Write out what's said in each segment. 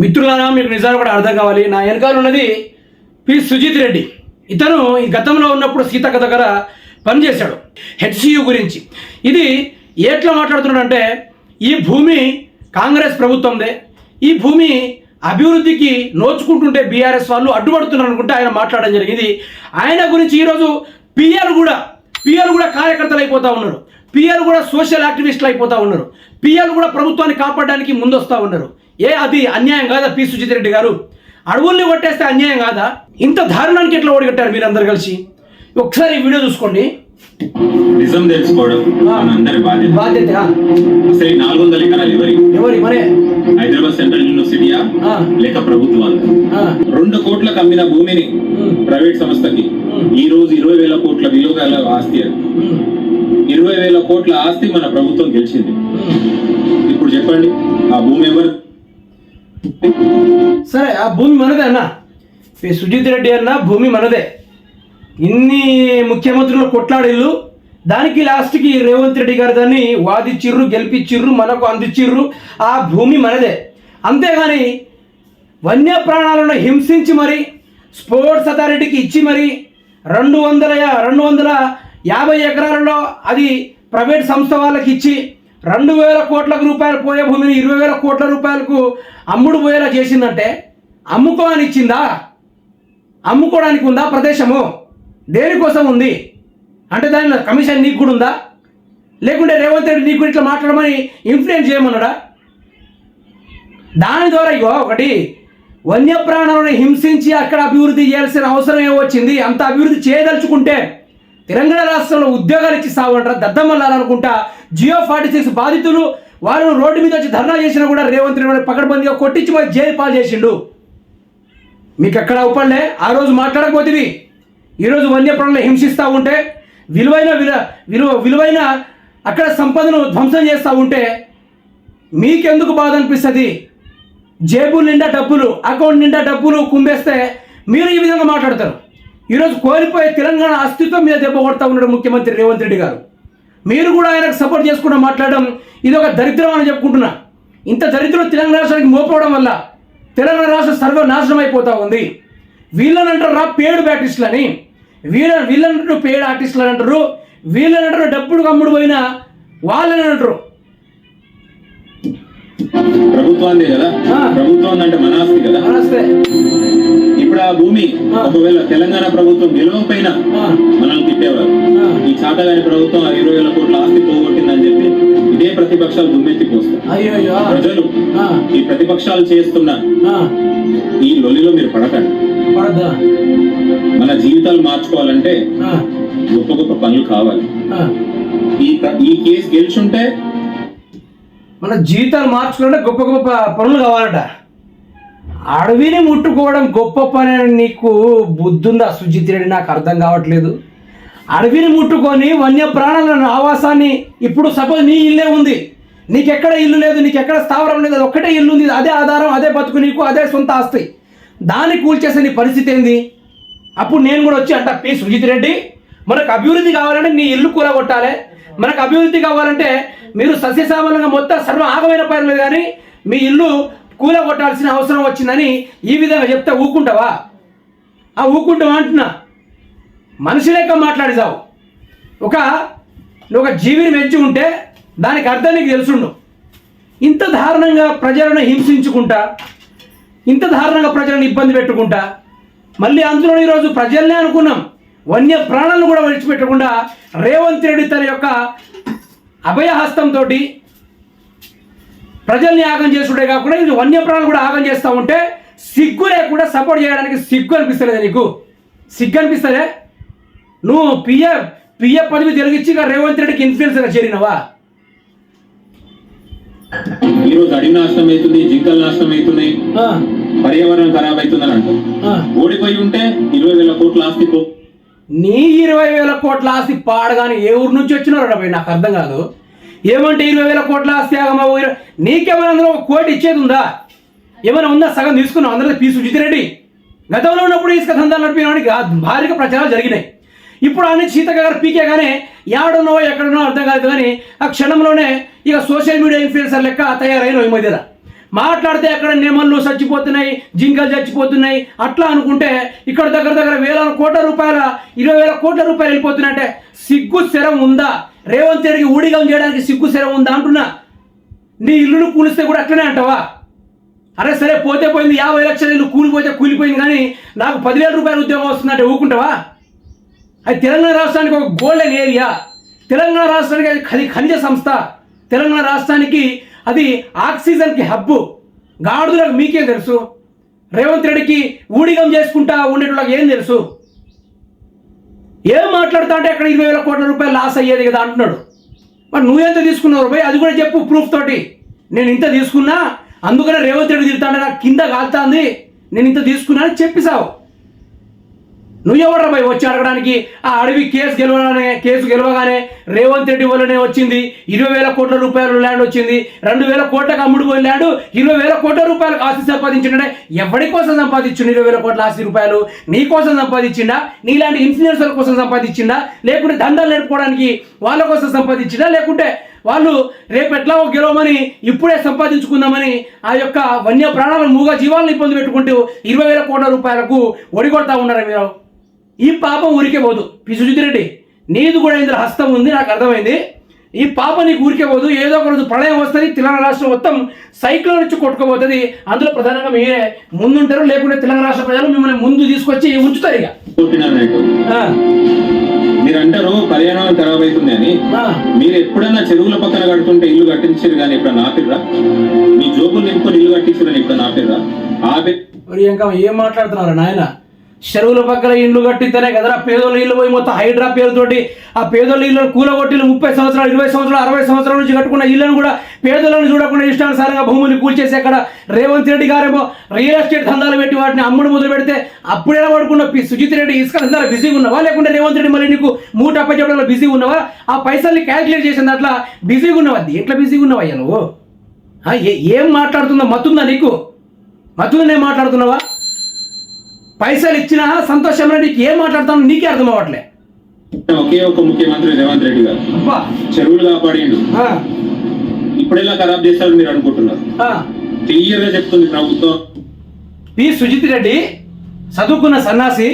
మిత్రులారా మీకు నిజాలు కూడా అర్థం కావాలి. నా వెనకాల ఉన్నది పి. సుజిత్ రెడ్డి. ఇతను ఈ గతంలో ఉన్నప్పుడు సీతక్క దగ్గర పనిచేశాడు. హెచ్సియు గురించి. ఇది ఎట్లా మాట్లాడుతున్నాడంటే ఈ భూమి కాంగ్రెస్ ప్రభుత్వందే. ఈ భూమి అభివృద్ధికి నోచుకుంటుంటే బీఆర్ఎస్ వాళ్ళు అడ్డుపడుతున్నారు అనుకుంటే ఆయన మాట్లాడడం జరిగింది. ఆయన గురించి ఈరోజు పిఎల్ కూడా పిఎల్ కూడా కార్యకర్తలు అయిపోతూ ఉన్నారు. పిఎల్ కూడా సోషల్ యాక్టివిస్టులు అయిపోతూ ఉన్నారు. పిఎల్ కూడా ప్రభుత్వాన్ని కాపాడడానికి ముందొస్తూ ఉన్నారు. ఏ అది అన్యాయం కాదా పి. సుజిత్ రెడ్డి గారు? అడవుల్ని కొట్టేస్తే అన్యాయం కాదా? ఇంత దారుణానికి ఎట్లా ఓడిగట్టారు మీరందరూ కలిసి? ఒకసారి వీడియో చూసుకోండి. నిజం తెలుసుకోవడం మనందరి బాధ్యత. ఈ నాలుగు వందల ఎకరాలు ఎవరి? ఎవరి? మరే. హైదరాబాద్ సెంట్రల్ యూనివర్సిటీయా. లేక ప్రభుత్వం ఆ, రెండు కోట్లకు అమ్మిన భూమిని ప్రైవేట్ సంస్థకి. ఈ రోజు ఇరవై వేల కోట్ల విలువ గల ఆస్తి ఇరవై వేల కోట్ల ఆస్తి మన ప్రభుత్వం గెలిచింది. ఇప్పుడు చెప్పండి ఆ భూమి ఎవరు సరే ఆ భూమి మనదే అన్న. ఈ సుజిత్ రెడ్డి అన్న భూమి మనదే. ఇన్ని ముఖ్యమంత్రులు కొట్లాడిల్లు దానికి లాస్ట్కి రేవంత్ రెడ్డి గారు దాన్ని వాదిచ్చిర్రు గెలిపించిర్రు మనకు అందించిర్రు ఆ భూమి మనదే. అంతేగాని వన్యప్రాణాలను హింసించి మరి స్పోర్ట్స్ అథారిటీకి ఇచ్చి మరి రెండు వందల రెండు వందల యాభై ఎకరాలలో అది ప్రైవేట్ సంస్థ వాళ్ళకి ఇచ్చి రెండు వేల కోట్ల రూపాయలు పోయే భూమిని ఇరవై వేల కోట్ల రూపాయలకు అమ్ముడు పోయేలా చేసిందంటే అమ్ముకోని ఇచ్చిందా అమ్ముకోవడానికి ఉందా ప్రదేశము? దేనికోసం ఉంది అంటే దాని కమిషన్ నీకు కూడా ఉందా లేకుంటే రేవంత్ రెడ్డి నీకు కూడా ఇట్లా మాట్లాడమని ఇన్ఫ్లుయెన్స్ చేయమన్నాడా? దాని ద్వారా ఇగో ఒకటి వన్యప్రాణాలను హింసించి అక్కడ అభివృద్ధి చేయాల్సిన అవసరం ఏమొచ్చింది అంత అభివృద్ధి చేయదలుచుకుంటే తెలంగాణ రాష్ట్రంలో ఉద్యోగాలు ఇచ్చి సావంటారా దద్దమల్లాలనుకుంటా జియో ఫార్టీ సిక్స్ బాధితులు వారు రోడ్డు మీద వచ్చి ధర్నా చేసినా కూడా రేవంత్ రెడ్డి పకడ్బందీగా కొట్టించి మరి జైలు పాలు చేసిండు. మీకు ఎక్కడ ఉపడలే ఆ రోజు మాట్లాడకపోతుంది ఈరోజు వన్యప్రాణులను హింసిస్తూ ఉంటే విలువైన విల విలువ విలువైన అక్కడ సంపదను ధ్వంసం చేస్తూ ఉంటే మీకెందుకు బాధ అనిపిస్తుంది? జేబు నిండా డబ్బులు అకౌంట్ నిండా డబ్బులు కుంభేస్తే మీరు ఈ విధంగా మాట్లాడతారు. ఈరోజు కోల్పోయే తెలంగాణ అస్తిత్వం మీద దెబ్బ కొడతా ఉన్నాడు ముఖ్యమంత్రి రేవంత్ రెడ్డి గారు. మీరు కూడా ఆయనకు సపోర్ట్ చేసుకుంటూ మాట్లాడడం ఇది ఒక దరిద్రం అని చెప్పుకుంటున్నా. ఇంత దరిద్రం తెలంగాణ రాష్ట్రానికి మోపవడం వల్ల తెలంగాణ రాష్ట్రం సర్వనాశనం అయిపోతా ఉంది. వీళ్ళని అంటారు రా పేడు బ్యాటిస్టులని వీళ్ళ వీళ్ళని పేడు ఆర్టిస్టులు అని అంటారు. వీళ్ళని అంటారు డబ్బుడు కమ్ముడు పోయినా వాళ్ళని అంటారు. ప్రభుత్వాన్ని కదా? ఆ. ప్రభుత్వం అంటే మన ఆస్తి కదా ఇప్పుడు ఆ భూమి. ఒకవేళ తెలంగాణ ప్రభుత్వం గెలవకపోయినా ఆ, మనల్ని తిట్టేవారు. ఈ చాటగాని ప్రభుత్వం ఆ ఇరవై వేల కోట్ల ఆస్తి పోగొట్టిందని చెప్పి ఇదే ప్రతిపక్షాలు దుమ్మెత్తి ఆ, ప్రజలు ఈ ప్రతిపక్షాలు చేస్తున్న ఆ, ఈ లొల్లిలో మీరు పడకండి. మన జీవితాలు మార్చుకోవాలంటే గొప్ప గొప్ప పనులు కావాలి. ఆ. ఈ ఈ కేసు గెలుచుంటే మన జీవితాలు మార్చుకుంటే గొప్ప గొప్ప పనులు కావాలట. అడవిని ముట్టుకోవడం గొప్ప పని అని నీకు బుద్ధుందా సుజిత్ రెడ్డి? నాకు అర్థం కావట్లేదు. అడవిని ముట్టుకొని వన్య ఆవాసాన్ని ఇప్పుడు సపోజ్ నీ ఇల్లే ఉంది. నీకెక్కడ ఇల్లు లేదు నీకెక్కడ స్థావరం లేదు అది ఒక్కటే ఇల్లు ఉంది. అదే ఆధారం అదే బతుకు నీకు అదే సొంత ఆస్తి. దాన్ని కూల్చేసే నీ పరిస్థితి ఏంది? అప్పుడు నేను కూడా వచ్చి అంట పి సుజిత్ రెడ్డి మనకు అభివృద్ధి కావాలంటే నీ ఇల్లు కూలగొట్టాలి. మనకు అభివృద్ధి కావాలంటే మీరు సస్యశ్యామలంగా మొత్తం సర్వ ఆగమైన పర్లేదు కానీ మీ ఇల్లు కూలగొట్టాల్సిన అవసరం వచ్చిందని ఈ విధంగా చెప్తే ఊకుంటావా? ఆ ఊకుంటావా అంటున్నా. మనిషి లెక్క మాట్లాడేదావు ఒక నువ్వు ఒక జీవిని మెచ్చి ఉంటే దానికి అర్థం నీకు తెలుసుండు. ఇంత దారుణంగా ప్రజలను హింసించుకుంటా ఇంత దారుణంగా ప్రజలను ఇబ్బంది పెట్టుకుంటా మళ్ళీ అందులో ఈరోజు ప్రజల్నే అనుకున్నాం. వన్య ప్రాణాలను కూడా విడిచిపెట్టకుండా రేవంత్ రెడ్డి తన యొక్క అభయహస్తంతో ప్రజల్ని ఆగం చేసుడే కాకుండా ఇది వన్య ప్రాణాలు కూడా ఆగం చేస్తూ ఉంటే సిగ్గు లేకుండా సపోర్ట్ చేయడానికి సిగ్గు అనిపిస్తలేదు నీకు? సిగ్గు అనిపిస్తలే? నువ్వు పిఏ పిఏ పదవి తిరిగిచ్చి రేవంత్ రెడ్డికి ఇన్ఫ్లుయెన్సర్గా చేరినవా? ఈ రోజు అడవి నాశనం అవుతుంది జింకలు నాశనం అవుతున్నాయి. పర్యావరణం ఖరాబ్ అవుతుందని అంటారు. ఓడిపోయి ఉంటే ఇరవై వేల కోట్ల ఆస్తి నీ ఇరవై వేల కోట్ల ఆస్తి పాడగాని ఏ ఊరు నుంచి వచ్చినారు నాకు అర్థం కాదు. ఏమంటే ఇరవై వేల కోట్ల ఆస్తి నీకేమైనా అందులో ఒక కోటి ఇచ్చేది ఉందా? ఏమైనా ఉందా? సగం తీసుకున్నావు. అందరిది పీ. సుజిత్ రెడ్డి. గతంలో ఉన్నప్పుడు ఇసుక దందాలు నడిపినవాడికి భారీగా ప్రచారాలు జరిగినాయి. ఇప్పుడు ఆయన సీతక్క గారు పీకేగానే ఎక్కడున్నావో ఎక్కడున్నో అర్థం కాదు కానీ ఆ క్షణంలోనే ఇక సోషల్ మీడియా ఇన్ఫ్లుయెన్సర్ లెక్క తయారైన ఈ మధ్యన మాట్లాడితే అక్కడ నెమళ్ళు చచ్చిపోతున్నాయి జింకలు చచ్చిపోతున్నాయి అట్లా అనుకుంటే ఇక్కడ దగ్గర దగ్గర వేల కోట్ల రూపాయల ఇరవై వేల కోట్ల రూపాయలు వెళ్ళిపోతున్నాయంటే సిగ్గు స్థిరం ఉందా? రేవంత్ రెడ్డికి ఊడిగం చేయడానికి సిగ్గు శరం ఉందా అంటున్నా. నీ ఇల్లును కూలిస్తే కూడా అట్లనే అంటావా? అరే సరే పోతే పోయింది యాభై లక్షల ఇల్లు కూలిపోతే కూలిపోయింది కానీ నాకు పదివేల రూపాయల ఉద్యోగం వస్తుందంటే ఊకుంటావా అది తెలంగాణ రాష్ట్రానికి ఒక గోల్డెన్ ఏరియా తెలంగాణ రాష్ట్రానికి అది ఖని ఖనిజ సంస్థ. తెలంగాణ రాష్ట్రానికి అది ఆక్సిజన్కి హబ్బు. గాడుదలకు మీకేం తెలుసు? రేవంత్ రెడ్డికి ఊడిగం చేసుకుంటా ఉండేటోళ్ళకి ఏం తెలుసు? ఏం మాట్లాడుతా అంటే అక్కడ ఇరవై వేల కోట్ల రూపాయలు లాస్ అయ్యేది కదా అంటున్నాడు. మరి నువ్వెంత తీసుకున్నావు పోయి అది కూడా చెప్పు ప్రూఫ్ తోటి. నేను ఇంత తీసుకున్నా అందుకనే రేవంత్ రెడ్డి తిరుగుతాంటే నాకు కింద కాలుతాంది నేను ఇంత తీసుకున్నా అని చెప్పిసావు నువ్వెవడ్రా భయ్ వచ్చి అడగడానికి? ఆ అడవి కేసు గెలవగానే కేసు గెలవగానే రేవంత్ రెడ్డి వల్లనే వచ్చింది. ఇరవై వేల కోట్ల రూపాయలు ల్యాండ్ వచ్చింది. రెండు వేల కోట్లకు అమ్ముడు పోయిన ల్యాండ్ ఇరవై వేల కోట్ల రూపాయలకు ఆస్తి సంపాదించిండే. ఎవరి కోసం సంపాదించిండు ఇరవై వేల కోట్ల ఆస్తి రూపాయలు? నీ కోసం సంపాదించిండా? నీలాంటి ఇన్ఫ్లుయెన్సర్ల కోసం సంపాదించిండా? లేకుంటే దండాలు నడుపుకోవడానికి వాళ్ళ కోసం సంపాదించిండా? లేకుంటే వాళ్ళు రేపు ఎట్లా గెలవమని ఇప్పుడే సంపాదించుకుందామని ఆ యొక్క వన్య ప్రాణాలను మూగ జీవాలను ఇబ్బంది పెట్టుకుంటూ ఇరవై వేల కోట్ల రూపాయలకు ఒడిగొడతా ఉన్నారు మీరు? ఈ పాపం ఊరికే పోదు. పి. సుజిత్ రెడ్డి నీది కూడా ఇందులో హస్తం ఉంది నాకు అర్థమైంది. ఈ పాప నీకు ఊరికే పోదు ఏదో ఒక రోజు ప్రళయం వస్తుంది తెలంగాణ రాష్ట్రం మొత్తం సైక్లోన్ నుంచి కొట్టుకోబోతుంది అందులో ప్రధానంగా మీరే ముందుంటారు లేకుంటే తెలంగాణ రాష్ట్ర ప్రజలు మిమ్మల్ని ముందు తీసుకొచ్చి ఉంచుతారు ఇక. మీరు అంటారు పర్యావరణం ఖరాబ్ అవుతుంది అని. ఆ. మీరు ఎప్పుడైనా చెరువుల పక్కన కడుతుంటే ఇల్లు కట్టించారు కానీ ఎప్పుడన్నా ఆపిర్రా? మీ జోబులు నింపుకొని ఇల్లు కట్టించారని ఎప్పుడన్నా ఆపిర్రా? ఆపి మరి ఇంకా ఏం మాట్లాడుతున్నారు నాయన? చెరువుల పక్కన ఇల్లు కట్టితేనే కదరా? పేదోళ్ళ ఇల్లు పోయి మొత్తం హైడ్రా పేరుతోటి ఆ పేదోళ్ళ ఇల్లు కూలగొట్టిలు ముప్పై సంవత్సరాలు ఇరవై సంవత్సరాలు అరవై సంవత్సరాల నుంచి కట్టుకున్న ఇళ్ళను కూడా పేదలను చూడకుండా ఇష్టానుసారంగా భూములు కూల్చేసి అక్కడ రేవంత్ రెడ్డి గారేమో రియల్ ఎస్టేట్ దందాలు పెట్టి వాటిని అమ్ముడు మొదలు పెడితే అప్పుడే పడుకున్న సుజిత్ రెడ్డి ఇసుక దందాలు బిజీగా ఉన్నావా? లేకుంటే రేవంత్ రెడ్డి మళ్ళీ నీకు మూట అప్పచెప్పడంలో బిజీగా ఉన్నావా? ఆ పైసల్ని క్యాల్కులేట్ చేసిన దాంట్లో బిజీగా ఉన్నావా? దేంట్లో బిజీగా ఉన్నవా అయ్యా నువ్వు? ఏ- ఏం మాట్లాడుతుందా మత్తుందా నీకు? మత్తుందా నేను మాట్లాడుతున్నావా? పైసలు ఇచ్చినా సంతోషం నీకు ఏం మాట్లాడతాను నీకే అర్థం అవ్వట్లే. ఒకే ఒక ముఖ్యమంత్రి రేవంత్ రెడ్డి గారు. చెరువులు కాపాడిండు. ఆ, ఇప్పుడెలా ఖరాబ్ చేస్తారు మీరు అనుకుంటున్నారు. క్లియర్గా చెప్తుంది ప్రభుత్వం. పి. సుజిత్ రెడ్డి చదువుకున్న సన్నాసి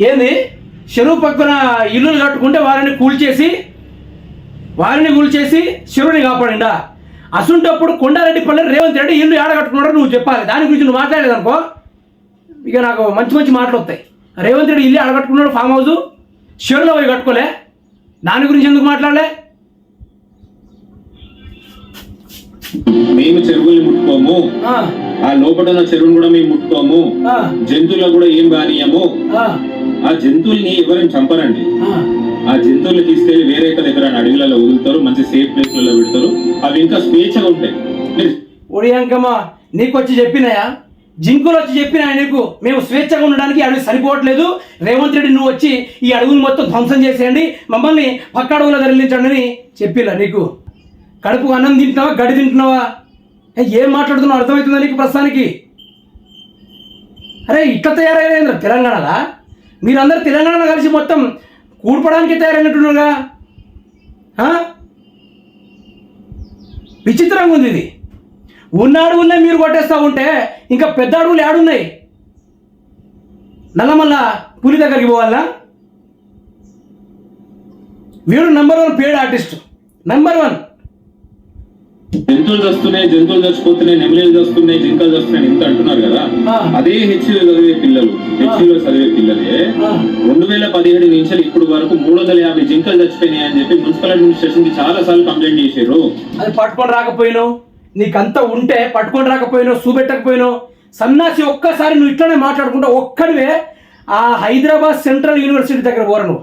ఏంది? చెరువు పక్కన ఇల్లులు కట్టుకుంటే వారిని కూల్చేసి వారిని కూల్చేసి చెరువుని కాపాడిండా? అసుంటప్పుడు కొండారెడ్డి పల్లె రేవంత్ రెడ్డి ఇల్లు ఏడ కట్టుకున్నాడో నువ్వు చెప్పాలి. దాని గురించి నువ్వు మాట్లాడేదనుకో ఇక నాకు మంచి మంచి మాటలు వస్తాయి. రేవంత్ రెడ్డి ఇల్లు కట్టుకున్నాడు ఫామ్ హౌస్. చెరువులో పోయి కట్టుకోలే. దాని గురించి ఎందుకు మాట్లాడలే? మేము చెరువుల్ని ముట్టుకోము. ఆ, లోపల ఉన్న చెరువును కూడా మేము ముట్టుకోము. ఆ, జంతువులకు కూడా ఏం బానీయము ఆ, జంతువుల్ని ఎవరైనా చంపరండి. ఆ. జంతువుల్ని తీసుకెళ్ళి వేరే దగ్గర అడవిలలో వదులుతారు మంచి సేఫ్ ప్లేస్లలో పెడతారు. అవి ఇంకా స్వేచ్ఛగా ఉంటాయి. ఒడియాంకమ్మ నీకు వచ్చి చెప్పినాయా? జింకులు వచ్చి చెప్పిన ఆయనకు మేము స్వేచ్ఛగా ఉండడానికి అడవి సరిపోవట్లేదు. రేవంత్ రెడ్డి నువ్వు వచ్చి ఈ అడవుని మొత్తం ధ్వంసం చేసేయండి. మమ్మల్ని పక్క అడవులో తరలించండి అని చెప్పిలా నీకు. కడుపు అన్నం తింటున్నావా? గడి తింటున్నావా? ఏ, ఏం మాట్లాడుతున్నావు? అర్థమవుతుందా నీకు ప్రస్తుతానికి? అరే ఇట్లా తయారైన తెలంగాణలా? మీరందరూ తెలంగాణలో కలిసి మొత్తం కూడిపడానికి తయారైనట్టున్నారుగా? విచిత్రంగా ఉంది ఇది. ఉన్న అడవులనే మీరు కొట్టేస్తా ఉంటే ఇంకా పెద్ద అడవులు ఏడున్నాయి. నల్లమల్ల పులి దగ్గరికి పోవాలా? వీడు number one paid artist number one జంతువులు చస్తున్నాయి జంతువులు చచ్చిపోతున్నాయి నెమలీలు చస్తున్నాయి జింకలు చస్తున్నాయి ఇంత అంటున్నారు కదా. అదే హెచ్సిలో చదివే పిల్లలు. హెచ్సిలో చదివే పిల్లలే. రెండు వేల పదిహేడు నుంచి ఇప్పుడు వరకు మూడు వందల యాభై జింకలు చచ్చిపోయినాయి అని చెప్పి మున్సిపల్ అడ్మినిస్ట్రేషన్కి చాలా సార్లు కంప్లైంట్ చేశారు అది పట్టుకొని రాకపోయినావు? నీకంతా ఉంటే పట్టుకొని రాకపోయినో చూపెట్టకపోయినో సన్నాసి ఒక్కసారి నువ్వు ఇట్లానే మాట్లాడుకుంటా ఒక్కడివే ఆ హైదరాబాద్ సెంట్రల్ యూనివర్సిటీ దగ్గర పోరను.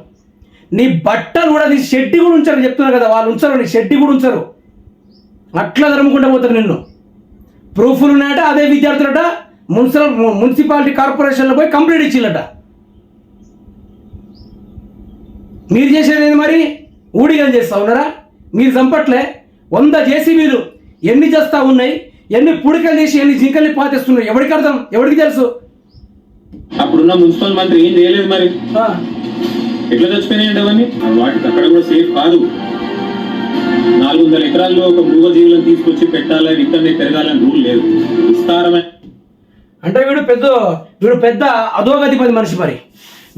నీ బట్టలు కూడా నీ షెడ్డి కూడా ఉంచారు చెప్తున్నారు కదా వాళ్ళు ఉంచరు నీ షెడ్డి కూడా ఉంచరు. అట్లా ధర్మకుండా పోతారు నిన్ను. ప్రూఫ్లు ఉన్నాయట అదే విద్యార్థులట మున్సిపల్ మున్సిపాలిటీ కార్పొరేషన్లో పోయి కంప్లీట్ ఇచ్చిల్లట మీరు చేసేది మరి? ఊడిగం చేస్తా ఉన్నారా? మీరు చంపట్లే? వంద జేసీబీలు ఎన్ని చేస్తా ఉన్నాయి ఎన్ని పుడికలు తీసి ఎన్ని జింకల్ని పాతేస్తున్నాయి? ఎవరికి అర్థం? ఎవరికి తెలుసు? అప్పుడున్న మున్సిపల్ మంత్రి ఏం చేయలేదు మరి. ఎట్లా చచ్చిపోయినాయండి అవన్నీ? వాటికి అక్కడ కూడా సేఫ్ కాదు. నాలుగు వందల ఎకరాల్లో ఒక మృగజీవులను తీసుకొచ్చి పెట్టాలని ఇక్కడనే పెరగాలని రూల్ లేదు. విస్తారమైన అంటే వీడు పెద్ద వీడు పెద్ద అధోగతిపతి మనిషి మరి.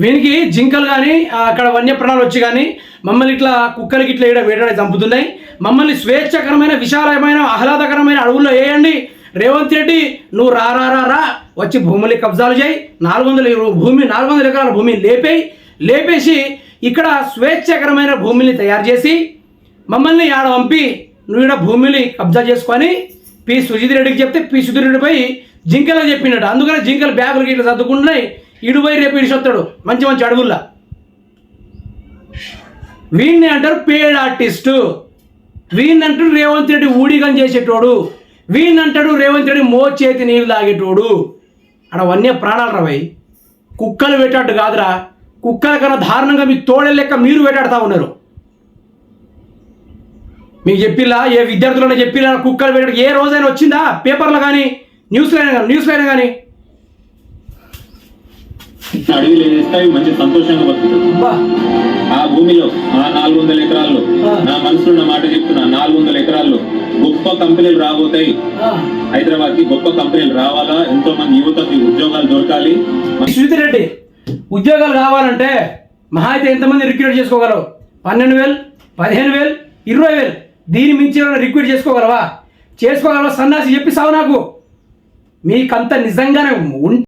వీనికి జింకలు కానీ అక్కడ వన్యప్రాణాలు వచ్చి కానీ మమ్మల్ని ఇట్లా కుక్కలకి ఇట్లా ఇక్కడ వేటాడి చంపుతున్నాయి. మమ్మల్ని స్వేచ్ఛకరమైన విశాలమైన ఆహ్లాదకరమైన అడవుల్లో వేయండి రేవంత్ రెడ్డి నువ్వు రా రా రా రా. వచ్చి భూములు కబ్జాలు చేయి. నాలుగు వందల ఇరవై భూమి నాలుగు వందల ఎకరాల భూమిని లేపేయి. లేపేసి ఇక్కడ స్వేచ్ఛకరమైన భూమిని తయారు చేసి మమ్మల్ని ఆడ పంపి నువ్వు ఇక్కడ భూమిని కబ్జా చేసుకొని పి. సుజిత్ రెడ్డికి చెప్తే పి. సుజిత్ రెడ్డి పోయి జింకలకు చెప్పినట్టు. అందుకని జింకలు బ్యాగులకి ఇట్లా సర్దుకుంటున్నాయి. ఇడుపోయి రేపు ఇడిచి వస్తాడు మంచి మంచి అడుగుల్లా వీడిని అంటారు పేడ్ ఆర్టిస్టు. వీడిని రేవంత్ రెడ్డి ఊడిగం చేసేటోడు. వీడిని రేవంత్ రెడ్డి మో చేతి నీళ్ళు తాగేటోడు. అక్కడ వన్య ప్రాణాలు రవై కుక్కలు వేటాడు కాదురా. కుక్కల కన్నా దారుణంగా మీ తోడే లెక్క మీరు వేటాడుతూ ఉన్నారు. మీకు చెప్పిలా ఏ విద్యార్థులైనా చెప్పిలా కుక్కలు వేటాడు. ఏ రోజైనా వచ్చిందా? పేపర్లో కానీ న్యూస్లో అయినా కానీ న్యూస్లో అయినా కానీ? అడవిలు వేస్తాయి మంచి సంతోషంగా బతుకుతుంది ఆ భూమిలో ఆ నాలుగు వందల ఎకరాల్లో. నా మనసులో నా మాట చెప్తున్నా నాలుగు వందల ఎకరాల్లో గొప్ప కంపెనీలు రాబోతాయి. హైదరాబాద్కి గొప్ప కంపెనీలు రావాలా? ఎంతో మంది యువతకి ఉద్యోగాలు దొరకాలి? రెడ్డి ఉద్యోగాలు కావాలంటే మహా అయితే ఎంతమంది రిక్రూట్ చేసుకోగలవు పన్నెండు వేలు పదిహేను వేలు ఇరవై వేలు. దీని మించి రిక్రూట్ చేసుకోగలవా? చేసుకోగలవా? సన్నాసి చెప్పి సావు నాకు. మీకంత నిజంగానే ఉంటే